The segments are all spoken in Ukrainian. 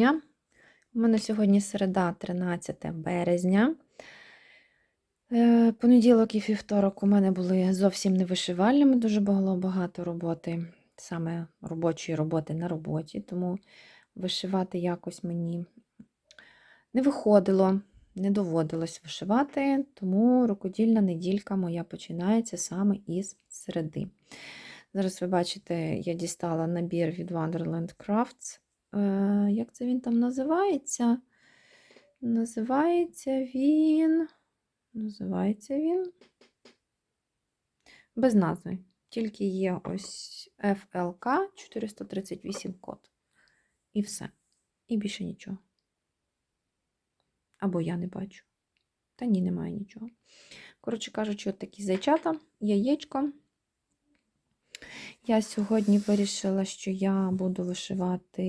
Дня! У мене сьогодні середа, 13 березня. Е, Понеділок і вівторок у мене були зовсім не вишивальними, дуже було багато роботи, саме робочої роботи на роботі, тому вишивати якось мені не виходило, не доводилось вишивати, тому рукодільна неділька моя починається саме із середи. Зараз ви бачите, я дістала набір від Wonderland Crafts. Е, Як це він там називається? Називається він. Називається він. Без назви. Тільки є ось FLK 438 код. І все. І більше нічого. Або я не бачу. Та ні, немає нічого. Коротше кажучи, от такі зайчата, яєчко. Я сьогодні вирішила, що я буду вишивати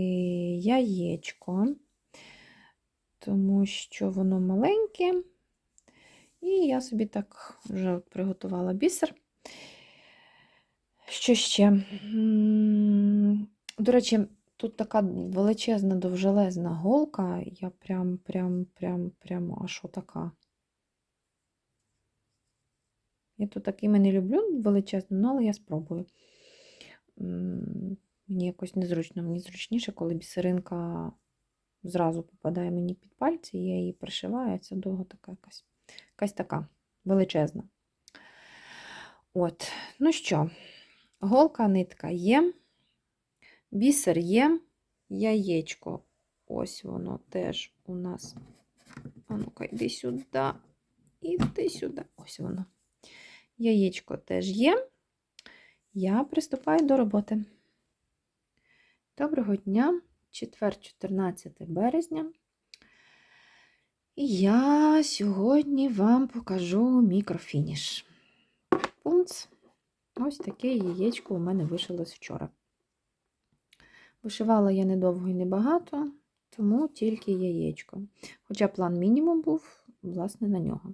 яєчко, тому що воно маленьке. І я собі так вже приготувала бісер. Що ще? До речі, тут така величезна, довжелезна голка. Я прям, прям, прям, прям, аж отака. Я тут такими не люблю величезну, ну, але я спробую. Мені якось незручно, мені зручніше, коли бісеринка зразу попадає мені під пальці, я її пришиваю, це довго така якась, якась така величезна. От, ну що, голка, нитка є, бісер є, яєчко. Ось воно теж у нас. А ну-ка, йди сюди, іди сюди. Ось воно. Яєчко теж є. Я приступаю до роботи. Доброго дня, четвер, 14 березня. І я сьогодні вам покажу мікрофініш. Пунц. Ось таке яєчко у мене вишилось вчора. Вишивала я недовго і небагато, тому тільки яєчко. Хоча план мінімум був, власне, на нього.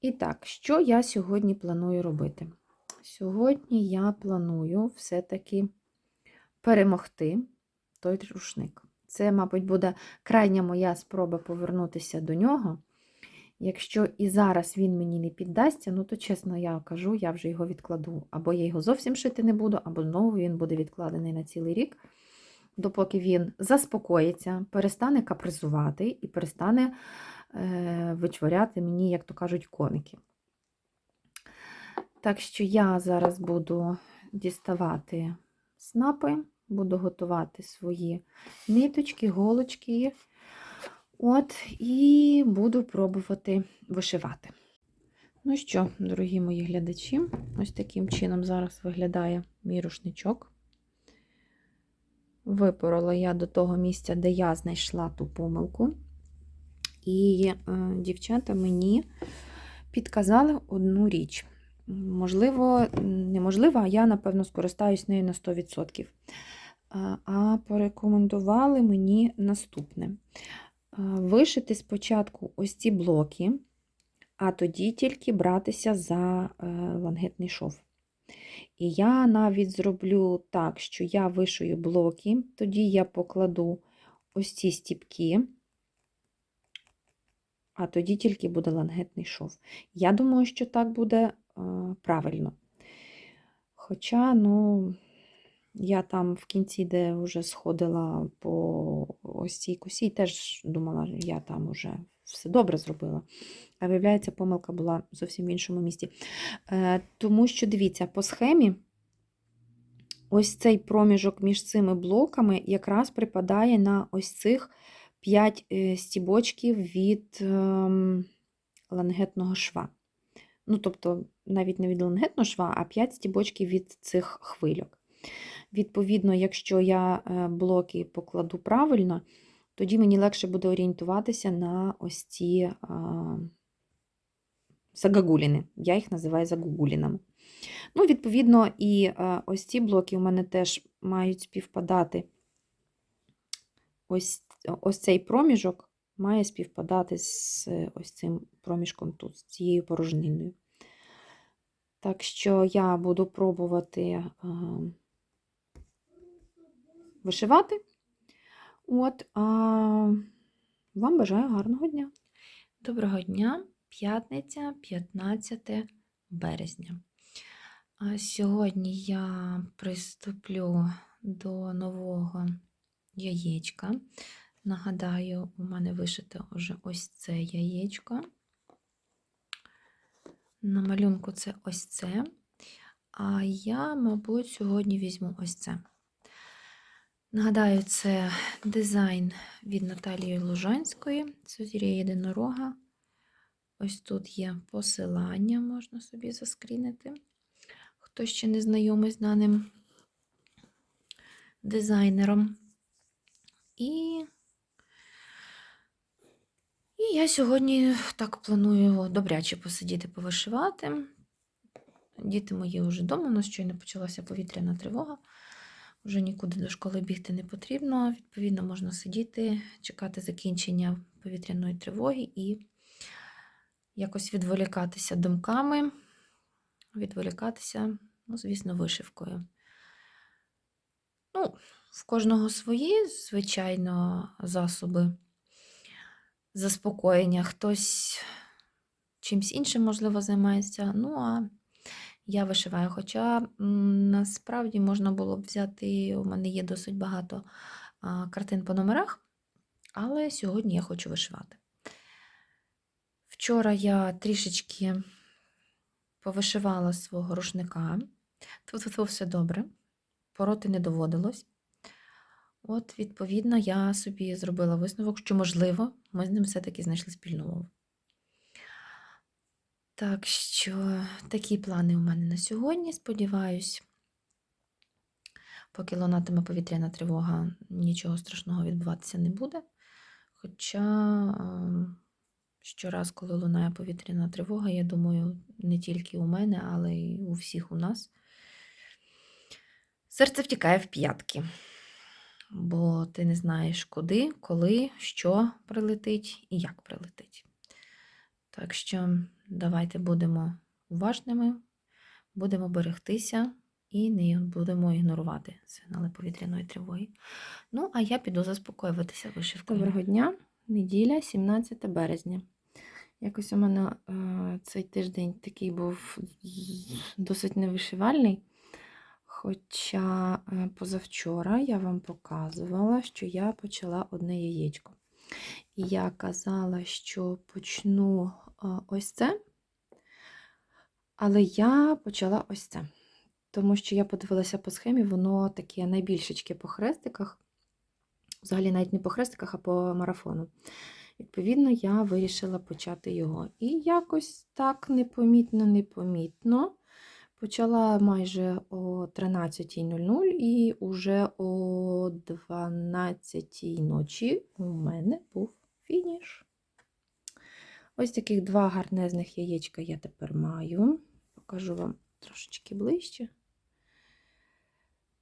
І так, що я сьогодні планую робити? Сьогодні я планую все-таки перемогти той рушник. Це, мабуть, буде крайня моя спроба повернутися до нього. Якщо і зараз він мені не піддасться, ну то чесно я кажу, я вже його відкладу. Або я його зовсім шити не буду, або знову він буде відкладений на цілий рік, допоки він заспокоїться, перестане капризувати і перестане е, вичворяти мені, як то кажуть, коники. Так що я зараз буду діставати снапи, буду готувати свої ниточки, голочки. От, і буду пробувати вишивати. Ну що, дорогі мої глядачі, ось таким чином зараз виглядає мій рушничок. Випорола я до того місця, де я знайшла ту помилку. І е, дівчата мені підказали одну річ. Можливо, неможливо, а я, напевно, скористаюсь нею на 100%. А порекомендували мені наступне: вишити спочатку ось ці блоки, а тоді тільки братися за лангетний шов. І я навіть зроблю так, що я вишию блоки, тоді я покладу ось ці стіпки, а тоді тільки буде лангетний шов. Я думаю, що так буде правильно. Хоча, ну, я там в кінці, де вже сходила по ось цій косі, теж думала, я там вже все добре зробила. А виявляється, помилка була зовсім в іншому місці. Е, Тому що, дивіться, по схемі ось цей проміжок між цими блоками якраз припадає на ось цих 5 стібочків від е, лангетного шва. Ну, тобто, навіть не від лангетного шва, а 5 стібочків від цих хвильок. Відповідно, якщо я блоки покладу правильно, тоді мені легше буде орієнтуватися на ось ці загагуліни. Я їх називаю загагулінами. Ну, відповідно, і а, ось ці блоки у мене теж мають співпадати. Ось, ось цей проміжок має співпадати з ось цим проміжком тут, з цією порожниною. Так що я буду пробувати вишивати. От, а вам бажаю гарного дня. Доброго дня, п'ятниця, 15 березня. Сьогодні я приступлю до нового яєчка. Нагадаю, у мене вишите вже ось це яєчко. На малюнку це ось це. А я, мабуть, сьогодні візьму ось це. Нагадаю, це дизайн від Наталії Лужанської, Сузір'я єдинорога. Ось тут є посилання, можна собі заскрінити. Хто ще не знайомий з даним дизайнером. І я сьогодні так планую добряче посидіти, повишивати. Діти мої вже вдома, у нас щойно почалася повітряна тривога. Вже нікуди до школи бігти не потрібно. Відповідно, можна сидіти, чекати закінчення повітряної тривоги і якось відволікатися думками, відволікатися, ну, звісно, вишивкою. Ну, в кожного свої, звичайно, засоби заспокоєння. Хтось чимсь іншим, можливо, займається. Ну, а я вишиваю. Хоча насправді можна було б взяти, у мене є досить багато картин по номерах, але сьогодні я хочу вишивати. Вчора я трішечки повишивала свого рушника. Тут все добре, пороти не доводилось. От, відповідно, я собі зробила висновок, що, можливо, ми з ним все-таки знайшли спільну мову. Так що такі плани у мене на сьогодні. Сподіваюсь, поки лунатиме повітряна тривога, нічого страшного відбуватися не буде. Хоча ем, щораз, коли лунає повітряна тривога, я думаю, не тільки у мене, але й у всіх у нас. Серце втікає в п'ятки, бо ти не знаєш, куди, коли, що прилетить і як прилетить. Так що давайте будемо уважними, будемо берегтися і не будемо ігнорувати сигнали повітряної тривоги. Ну, а я піду заспокоюватися вишивкою. Доброго дня, неділя, 17 березня. Якось у мене е, цей тиждень такий був досить невишивальний. Хоча е, позавчора я вам показувала, що я почала одне яєчко. І я казала, що почну е, ось це, але я почала ось це. Тому що я подивилася по схемі, воно таке найбільшечке по хрестиках. Взагалі навіть не по хрестиках, а по марафону. Відповідно, я вирішила почати його. І якось так непомітно, непомітно. Почала майже о 13.00 і уже о 12.00 ночі у мене був фініш. Ось таких два гарнезних яєчка я тепер маю. Покажу вам трошечки ближче.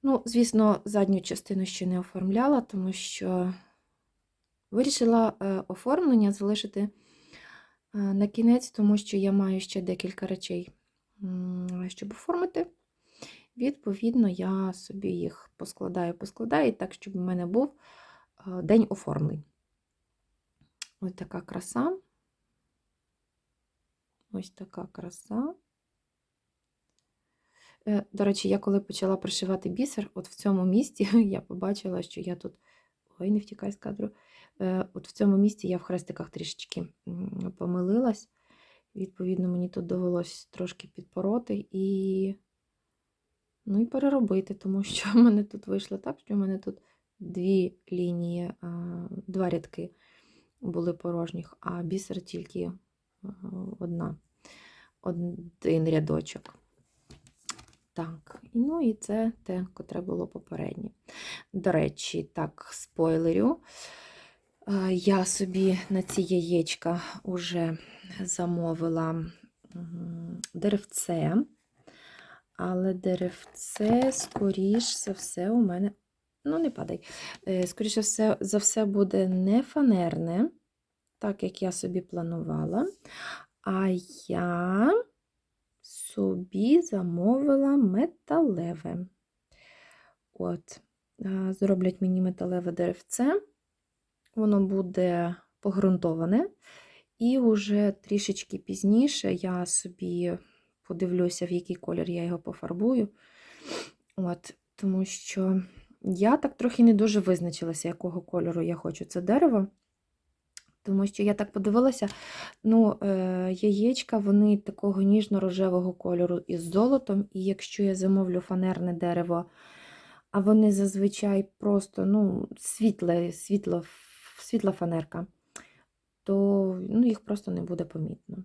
Ну, звісно, задню частину ще не оформляла, тому що вирішила е, оформлення залишити е, на кінець, тому що я маю ще декілька речей, щоб оформити. Відповідно, я собі їх поскладаю, поскладаю, так, щоб у мене був е, день оформлень. Ось така краса. Ось така краса. Е, До речі, я коли почала пришивати бісер, от в цьому місці я побачила, що я тут. Ой, не втікай з кадру. Е, От в цьому місці я в хрестиках трішечки помилилась. Відповідно, мені тут довелось трошки підпороти і, ну, і переробити, тому що в мене тут вийшло так, що в мене тут дві лінії, два рядки були порожніх, а бісер тільки одна, один рядочок. Так, ну і це те, котре було попереднє. До речі, так, спойлерю. е, Я собі на ці яєчка вже замовила деревце, але деревце, скоріш за все, у мене. Ну, не падай. Е, Скоріше все, за все буде не фанерне, так як я собі планувала. А я собі замовила металеве. От, зроблять мені металеве деревце. воно буде погрунтоване. І вже трішечки пізніше я собі подивлюся, в який колір я його пофарбую. От, тому що я так трохи не дуже визначилася, якого кольору я хочу це дерево. Тому що я так подивилася, ну, е, яєчка, вони такого ніжно-рожевого кольору із золотом, і якщо я замовлю фанерне дерево, а вони зазвичай просто ну, світле, світло, світла фанерка, то ну, їх просто не буде помітно.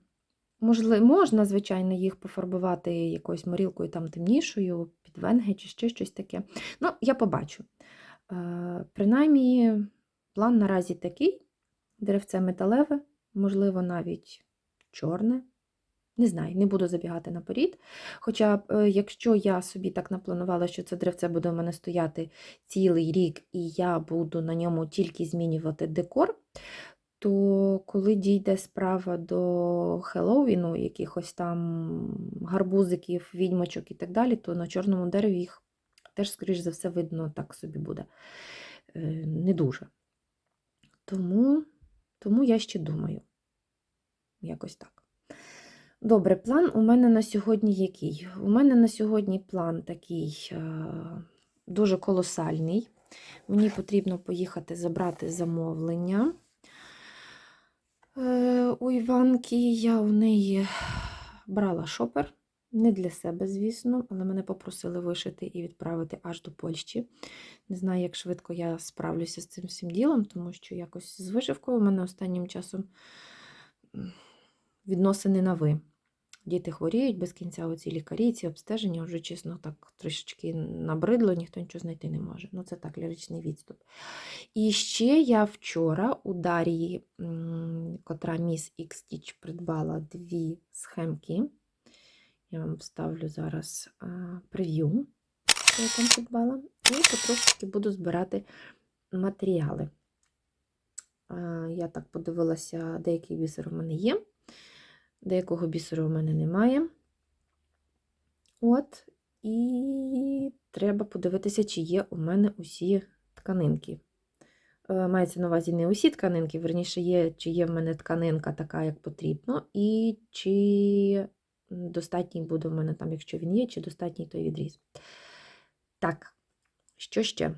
Можливо, можна, звичайно, їх пофарбувати якоюсь морілкою там темнішою, під венги чи ще щось таке. Ну, я побачу. Е, принаймні, план наразі такий: деревце металеве, можливо, навіть чорне. Не знаю, не буду забігати наперед. Хоча, е, якщо я собі так напланувала, що це деревце буде у мене стояти цілий рік, і я буду на ньому тільки змінювати декор, то коли дійде справа до Хеллоуіну, якихось там гарбузиків, відьмочок і так далі, то на чорному дереві їх теж, скоріш за все, видно так собі буде. Е, Не дуже. Тому, тому я ще думаю. Якось так. Добре, план у мене на сьогодні який? У мене на сьогодні план такий е, дуже колосальний. Мені потрібно поїхати забрати замовлення. Е, У Іванки я у неї брала шопер. Не для себе, звісно, але мене попросили вишити і відправити аж до Польщі. Не знаю, як швидко я справлюся з цим всім ділом, тому що якось з вишивкою у мене останнім часом відносини на ви. Діти хворіють без кінця оці лікарі, ці обстеження вже, чесно, так трішечки набридло, ніхто нічого знайти не може. Ну, це так, ліричний відступ. І ще я вчора у Дар'ї, м, котра Міс Stitch придбала дві схемки. Я вам вставлю зараз прев'ю, що я там придбала, і потрошки буду збирати матеріали. Я так подивилася, деякий бісер у мене є, деякого бісеру у мене немає. От, і треба подивитися, чи є у мене усі тканинки. Е, Мається на увазі не усі тканинки, верніше є, чи є в мене тканинка така, як потрібно, і чи достатній буде в мене там, якщо він є, чи достатній той відріз. Так, що ще?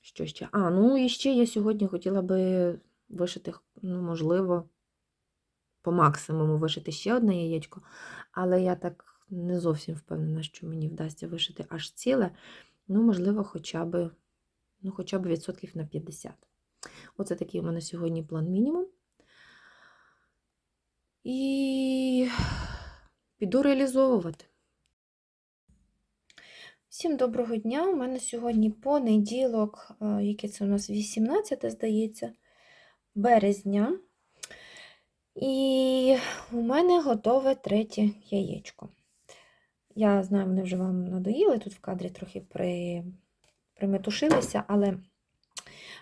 Що ще? А, ну і ще я сьогодні хотіла би вишити, ну, можливо, по максимуму вишити ще одне яєчко, але я так не зовсім впевнена, що мені вдасться вишити аж ціле. Ну, можливо, хоча б, ну, хоча б відсотків на 50. Оце такий у мене сьогодні план мінімум. І піду реалізовувати. Всім доброго дня! У мене сьогодні понеділок, е, яке це у нас 18, здається, березня. І у мене готове третє яєчко. Я знаю, вони вже вам надоїли, тут в кадрі трохи при... приметушилися, але,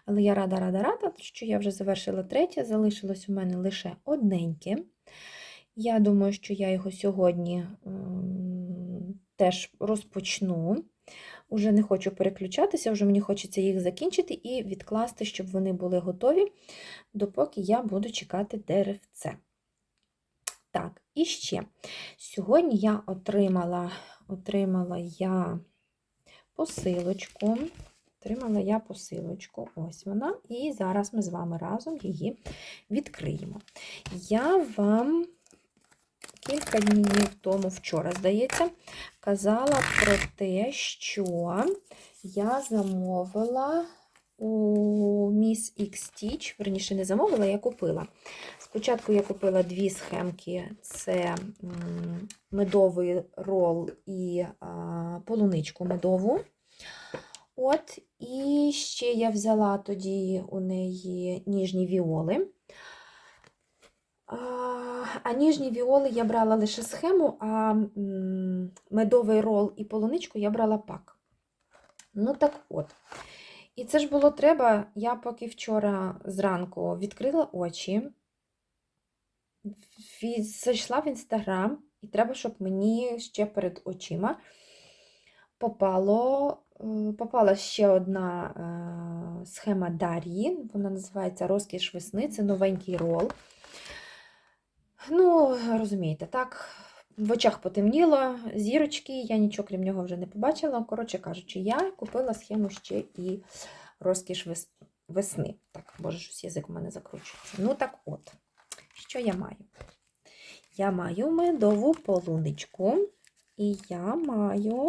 але я рада, рада, рада, що я вже завершила третє, залишилось у мене лише одненьке. Я думаю, що я його сьогодні м, теж розпочну. Уже не хочу переключатися, вже мені хочеться їх закінчити і відкласти, щоб вони були готові, допоки я буду чекати деревце. Так, і ще. Сьогодні я отримала, отримала я посилочку. Отримала я посилочку, ось вона, і зараз ми з вами разом її відкриємо. Я вам кілька днів тому, вчора, здається, казала про те, що я замовила у Miss X Stitch, верніше, не замовила, я купила. Спочатку я купила дві схемки: це медовий рол і полуничку медову. От, і ще я взяла тоді у неї ніжні віоли. А, ніжні віоли я брала лише схему, а медовий рол і полуничку я брала пак. Ну так от. І це ж було треба, я поки вчора зранку відкрила очі, зайшла в інстаграм, і треба, щоб мені ще перед очима попало, е, попала ще одна схема Дар'ї. Вона називається Розкіш весни. Це новенький рол. Ну, розумієте, так. В очах потемніло, зірочки, я нічого крім нього вже не побачила. Коротше кажучи, я купила схему ще і розкіш весни. Так, боже, щось язик у мене закручується. Ну так от, що я маю? Я маю медову полуничку, і я маю.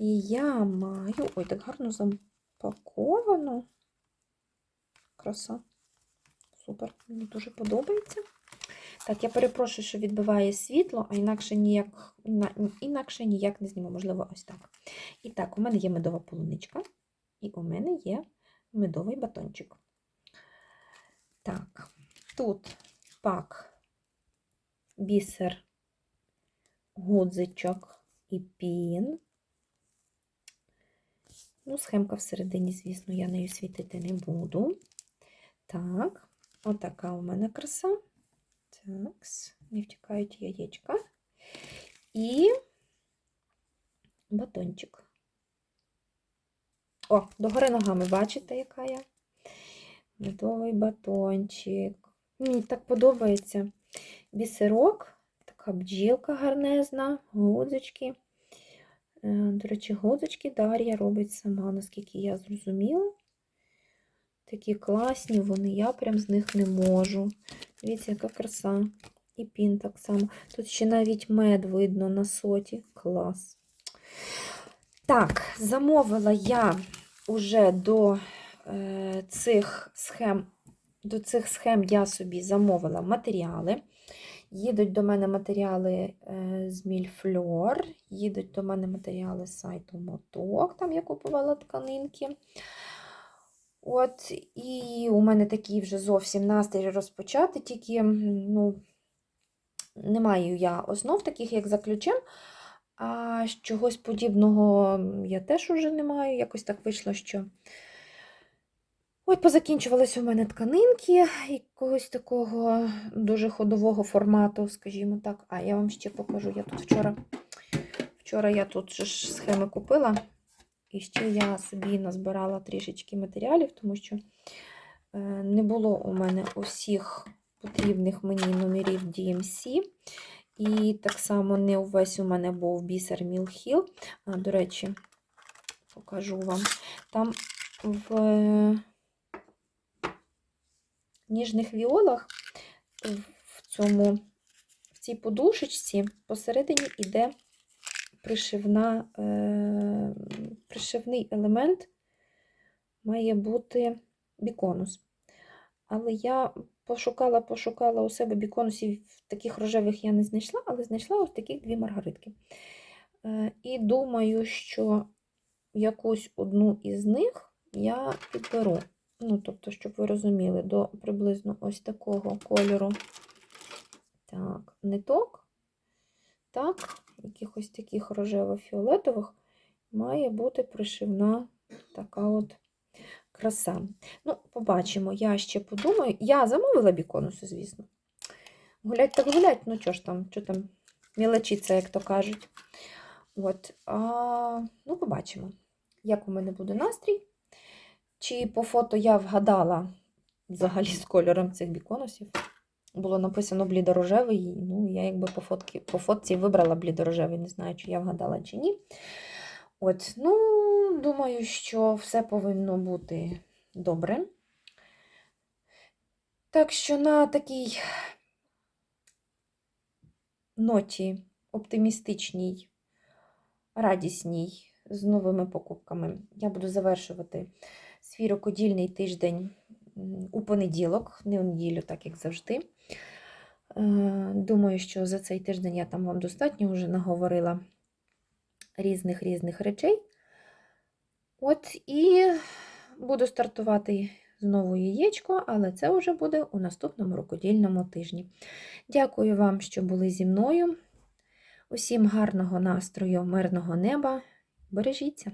І я маю. Ой, так гарно запаковано. Краса. Супер, мені дуже подобається. Так, я перепрошую, що відбиває світло, а інакше ніяк, інакше ніяк не зніму. Можливо, ось так. І так, у мене є медова полуничка, і у мене є медовий батончик. Так, тут пак, бісер, гудзичок і пін. Ну, схемка всередині, звісно, я нею світити не буду. Так, отака у мене краса. Так, не втікають яєчка. І батончик. О, догори ногами, бачите, яка я? Медовий батончик. Мені так подобається. Бісерок, така бджілка гарнезна, гудзички. Е, До речі, гудзички Дар'я робить сама, наскільки я зрозуміла. Такі класні вони, я прям з них не можу. Дивіться, яка краса. І пін так само. Тут ще навіть мед видно на соті. Клас. Так, замовила я уже до е, цих схем, до цих схем я собі замовила матеріали. Їдуть до мене матеріали е, з Мільфльор, їдуть до мене матеріали з сайту Моток, там я купувала тканинки. От, і у мене такий вже зовсім настрій розпочати, тільки ну, не маю я основ, таких як за ключем, а чогось подібного я теж уже не маю. Якось так вийшло, що. Ой, позакінчувалися у мене тканинки якогось такого дуже ходового формату, скажімо так. А я вам ще покажу. Я тут вчора, вчора я тут ж схеми купила. І ще я собі назбирала трішечки матеріалів, тому що е, не було у мене усіх потрібних мені номерів DMC. І так само не увесь у мене був бісер Мілхіл. До речі, покажу вам. Там в ніжних віолах в цьому, в цій подушечці посередині йде пришивна, е, пришивний елемент має бути біконус. Але я пошукала, пошукала у себе біконусів таких рожевих я не знайшла, але знайшла ось таких дві маргаритки. Е, і думаю, що якусь одну із них я підберу. Ну, тобто, щоб ви розуміли, до приблизно ось такого кольору. Так, ниток. Так, якихось таких рожево-фіолетових має бути пришивна така от краса. Ну, побачимо, я ще подумаю. Я замовила біконуси, звісно. Гулять так гулять, ну що ж там, що там, мілочиться, як то кажуть. От, а, ну, побачимо, як у мене буде настрій. Чи по фото я вгадала взагалі з кольором цих біконусів. Було написано блідорожевий, ну, я якби по, фотки, по фотці вибрала блідорожевий, не знаю, чи я вгадала, чи ні. От, ну, думаю, що все повинно бути добре. Так що на такій ноті оптимістичній, радісній, з новими покупками я буду завершувати свій рукодільний тиждень у понеділок, не у неділю, так як завжди. Е, Думаю, що за цей тиждень я там вам достатньо вже наговорила різних різних речей. От і буду стартувати знову яєчко, але це вже буде у наступному рукодільному тижні. Дякую вам, що були зі мною. Усім гарного настрою, мирного неба. Бережіться!